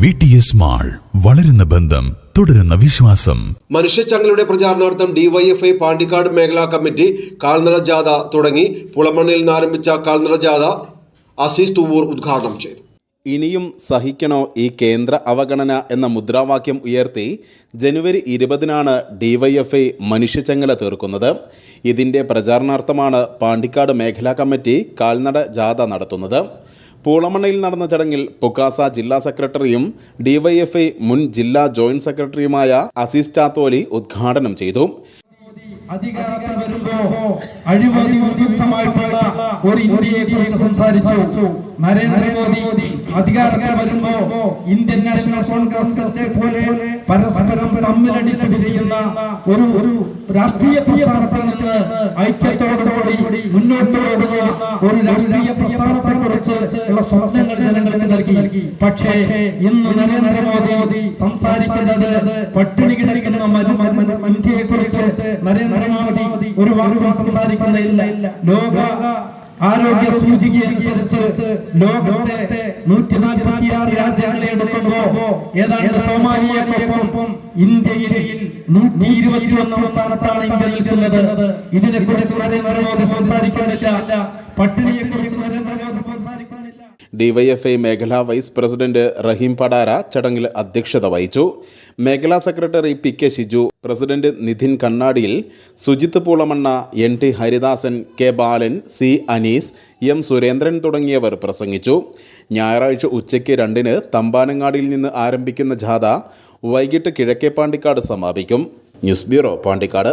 V T S mall വളരുന്ന ബന്ധം തുടരുന്ന വിശ്വാസം. മനുഷ്യച്ചങ്ങളുടെ പ്രചാരണാർത്ഥം ഡിവൈഎഫ്ഐ പാണ്ടിക്കാട് മേഖലാ കമ്മിറ്റി കാൽനട ജാഥ തുടങ്ങി. പുളമണ്ണിൽ നിന്ന് ആരംഭിച്ച കാൽനട ജാഥ അസീസ് തുവൂർ ഉദ്ഘാടനം ചെയ്തു. ഇനിയും സഹിക്കണോ ഈ കേന്ദ്ര അവഗണന എന്ന മുദ്രാവാക്യം ഉയർത്തി ജനുവരി ഇരുപതിനാണ് ഡിവൈഎഫ്ഐ മനുഷ്യച്ചങ്ങല തീർക്കുന്നത്. ഇതിന്റെ പ്രചാരണാർത്ഥമാണ് പാണ്ടിക്കാട് മേഖലാ കമ്മിറ്റി കാൽനട ജാഥ നടത്തുന്നത്. പൂളമണ്ണയിൽ നടന്ന ചടങ്ങിൽ പൊക്കാസ ജില്ലാ സെക്രട്ടറിയും ഡിവൈഎഫ്ഐ മുൻ ജില്ലാ ജോയിന്റ് സെക്രട്ടറിയുമായ അസീസ് ചാത്തോലി ഉദ്ഘാടനം ചെയ്തു. അധികാരത്തിൽ വരുമ്പോ ഒരു നരേന്ദ്രമോദി അധികാരത്തിൽ വരുമ്പോ ഇന്ത്യൻ നാഷണൽ കോൺഗ്രസിനെ പോലെ പരസ്പരം തമ്മിലടിച്ച് പിരിയുന്ന ഒരു ഒരു രാഷ്ട്രീയ പ്രസ്ഥാനത്തിൽ നിന്ന് ഐക്യത്തോടുകൂടി മുന്നോട്ട് പോകുന്ന ഒരു രാഷ്ട്രീയ പ്രസ്ഥാനത്തെ കുറിച്ച് ഉള്ള സ്വപ്നങ്ങൾ ജനങ്ങൾക്ക് നൽകി. പക്ഷേ ഇന്ന് നരേന്ദ്രമോദി സംസാരിക്കുന്നത് പട്ടിണി കിടക്കുന്ന ഇന്ത്യയെ കുറിച്ച് നരേന്ദ്രമോദി ഒരു വാക്കും സംസാരിക്കുന്നില്ല ലോക ആരോഗ്യ സൂചിക അനുസരിച്ച് ലോകത്തെ നൂറ്റി നാൽപ്പത്തി ആറ് രാജ്യങ്ങളെ എടുക്കുമ്പോ ഏതാണ്ട് സോമാലിയക്കൊപ്പം ഇന്ത്യയിൽ നൂറ്റി ഇരുപത്തി ഒന്നാം സ്ഥാനത്താണ് ഇന്ത്യ നിൽക്കുന്നത്. ഇതിനെ കുറിച്ച് നരേന്ദ്രമോദി സംസാരിക്കുന്നില്ല പട്ടിണിയെ കുറിച്ച് നരേന്ദ്രമോദി ഡിവൈഎഫ്ഐ മേഖലാ വൈസ് പ്രസിഡന്റ് റഹീം പടാര ചടങ്ങിൽ അധ്യക്ഷത വഹിച്ചു. മേഖലാ secretary P K Shiju president Nidhin കണ്ണാടിയിൽ Sujith Poolamanna N T Haridasan K Balan C Anees M Surendran തുടങ്ങിയവർ പ്രസംഗിച്ചു. ഞായറാഴ്ച ഉച്ചയ്ക്ക് രണ്ടിന് തമ്പാനങ്ങാടിയിൽ നിന്ന് ആരംഭിക്കുന്ന ജാഥ വൈകിട്ട് കിഴക്കേ പാണ്ടിക്കാട് സമാപിക്കും. News bureau Pandikkad.